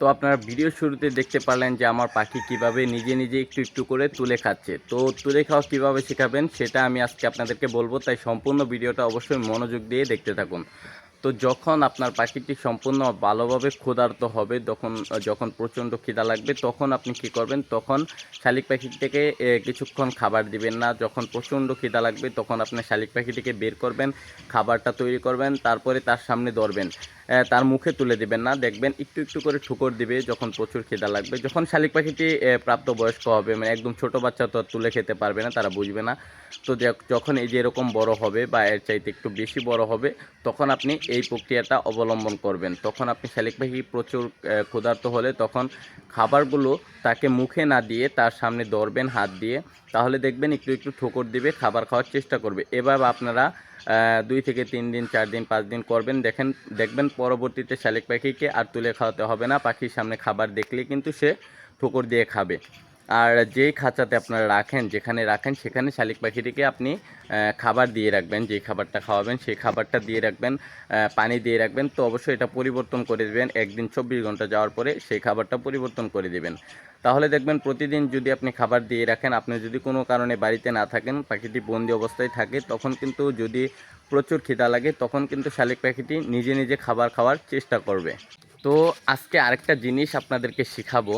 তো আপনারা ভিডিও শুরুতে দেখতে পারলেন যে আমার পাখি কীভাবে নিজে নিজে একটু একটু করে তুলে খাচ্ছে। তো তুলে খাওয়া কীভাবে শেখাবেন সেটা আমি আজকে আপনাদেরকে বলব, তাই সম্পূর্ণ ভিডিওটা অবশ্যই মনোযোগ দিয়ে দেখতে থাকুন। তো যখন আপনার পাখিটি সম্পূর্ণ ভালোভাবে ক্ষুধার্ত হবে, তখন, যখন প্রচণ্ড খিদা লাগবে, তখন আপনি কি করবেন? তখন শালিক পাখিটিকে কিছুক্ষণ খাবার দিবেন না। যখন প্রচণ্ড খিদা লাগবে, তখন আপনি শালিক পাখিটিকে বের করবেন, খাবারটা তৈরি করবেন, তারপরে তার সামনে ধরবেন। তার মুখে তুলে দিবেন না। দেখবেন একটু একটু করে ঠুকর দিবে, যখন প্রচুর খিদা লাগবে। যখন শালিক পাখিটি প্রাপ্তবয়স্ক হবে মানে একদম ছোট বাচ্চা তো তুলে খেতে পারবে না, তারা বুঝবে না। তো যখন এই যে এরকম বড় হবে বা এর চাইতে একটু বেশি বড় হবে, তখন আপনি এই প্রক্রিয়াটা অবলম্বন করবেন। তখন আপনি শালিক পাখি প্রচুর ক্ষুধার্ত হলে তখন খাবারগুলো তাকে মুখে না দিয়ে তার সামনে ধরবেন, হাত দিয়ে, তাহলে দেখবেন একটু একটু ঠোকর দিবে, খাবার খাওয়ার চেষ্টা করবে। এভাবে আপনারা দুই থেকে তিন দিন, চার দিন, পাঁচ দিন করবেন। দেখেন, দেখবেন পরবর্তীতে শালিক পাখিকে আর তুলে খাওয়াতে হবে না। পাখির সামনে খাবার দেখলে কিন্তু সে ঠোকর দিয়ে খাবে। আর যেই খাঁচাতে আপনারা রাখেন, যেখানে রাখেন, সেখানে শালিক পাখিটিকে আপনি খাবার দিয়ে রাখবেন। যেই খাবারটা খাওয়াবেন, সেই খাবারটা দিয়ে রাখবেন পানি দিয়ে রাখবেন। তো অবশ্যই এটা পরিবর্তন করে দেবেন। একদিন চব্বিশ ঘণ্টা যাওয়ার পরে সেই খাবারটা পরিবর্তন করে দেবেন। তাহলে দেখবেন প্রতিদিন যদি আপনি খাবার দিয়ে রাখেন, আপনি যদি কোনো কারণে বাড়িতে না থাকেন, পাখিটি বন্দি অবস্থায় থাকে, তখন কিন্তু যদি প্রচুর খিদা লাগে, তখন কিন্তু শালিক পাখিটি নিজে নিজে খাবার খাওয়ার চেষ্টা করবে। তো আজকে আরেকটা জিনিস আপনাদেরকে শেখাবো।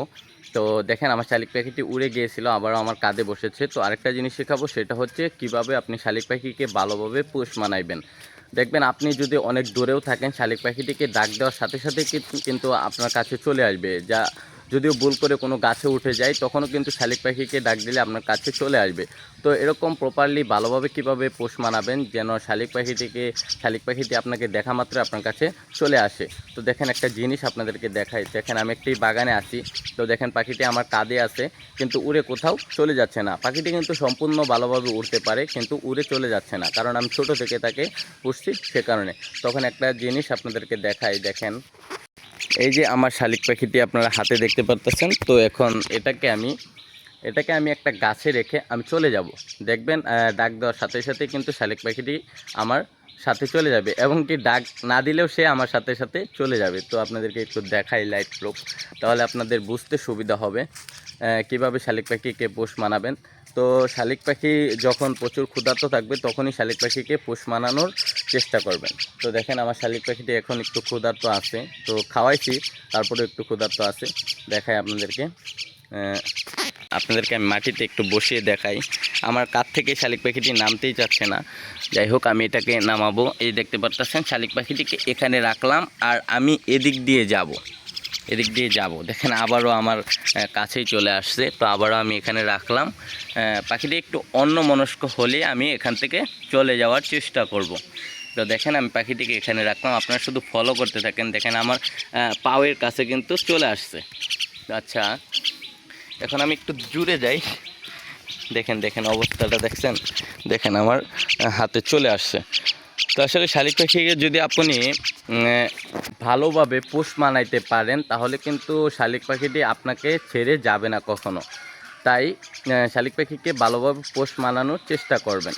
তো দেখেন, আমার শালিক পাখিটি উড়ে গিয়েছিল, আবারও আমার কাঁধে বসেছে। তো আরেকটা জিনিস শেখাবো, সেটা হচ্ছে কীভাবে আপনি শালিক পাখিকে ভালোভাবে পোষ মানাইবেন। দেখবেন, আপনি যদি অনেক দূরেও থাকেন, শালিক পাখিটিকে ডাক দেওয়ার সাথে সাথে কিন্তু আপনার কাছে চলে আসবে। যা যদিও ভুল করে কোনো গাছে উঠে যায়, তখনও কিন্তু শালিক পাখিকে ডাক দিলে আপনার কাছে চলে আসবে। তো এরকম প্রপারলি ভালোভাবে কীভাবে পোষ মানাবেন যেন শালিক পাখিটিকে শালিক পাখিটি আপনাকে দেখা মাত্র আপনার কাছে চলে আসে? তো দেখেন একটা জিনিস আপনাদেরকে দেখাই। দেখেন আমি একটি বাগানে আছি, তো দেখেন পাখিটি আমার কাঁধে আছে, কিন্তু উড়ে কোথাও চলে যাচ্ছে না। পাখিটি কিন্তু সম্পূর্ণ ভালোভাবে উড়তে পারে, কিন্তু উড়ে চলে যাচ্ছে না, কারণ আমি ছোট থেকে তাকে পুষছি সে কারণে। তখন একটা জিনিস আপনাদেরকে দেখাই, দেখেন। এই যে আমার শালিক পাখিটি আপনারা হাতে দেখতে পারতেছেন, তো এখন এটাকে আমি এটাকে আমি একটা গাছে রেখে আমি চলে যাব। দেখবেন ডাক দেওয়ার সাথে সাথে কিন্তু শালিক পাখিটি আমার সাথে চলে যাবে এবং কি ডাক না দিলেও সে আমার সাথে সাথে চলে যাবে। তো আপনাদেরকে একটু দেখাই লাইট প্রুফ তাহলে আপনাদের বুঝতে সুবিধা হবে কীভাবে শালিক পাখিকে পোষ মানাবেন। তো শালিক পাখি যখন প্রচুর ক্ষুধার্ত থাকবে, তখনই শালিক পাখিকে পোষ মানানোর চেষ্টা করবেন। তো দেখেন আমার শালিক পাখিটি এখন একটু ক্ষুধার্ত আছে। তো খাওয়াইছি তারপরে একটু ক্ষুধার্ত আছে। দেখাই আপনাদেরকে। আপনাদেরকে আমি মাটিতে একটু বসিয়ে দেখাই। আমার কাছ থেকে শালিক পাখিটি নামতেই চাচ্ছে না। যাই হোক, আমি এটাকে নামাবো। এই দেখতে পারতেছেন, শালিক পাখিটিকে এখানে রাখলাম আর আমি এদিক দিয়ে যাব। এদিক দিয়ে যাব। দেখেন আবারও আমার কাছেই চলে আসছে। তো আবারও আমি এখানে রাখলাম। পাখিটি একটু অন্য মনস্ক হলে আমি এখান থেকে চলে যাওয়ার চেষ্টা করব। তো দেখেন আমি পাখিটিকে এখানে রাখলাম। আপনারা শুধু ফলো করতে থাকেন। দেখেন আমার পাওয়ের কাছে কিন্তু চলে আসছে। আচ্ছা এখন আমি একটু জুড়ে যাই। দেখেন দেখেন অবস্থাটা দেখছেন? দেখেন আমার হাতে চলে আসছে। তো আসলে শালিক পাখিকে যদি আপনি ভালোভাবে পোষ মানাইতে পারেন, তাহলে কিন্তু শালিক পাখিটি আপনাকে ছেড়ে যাবে না কখনো। তাই শালিক পাখিকে ভালোভাবে পোষ মানানোর চেষ্টা করবেন।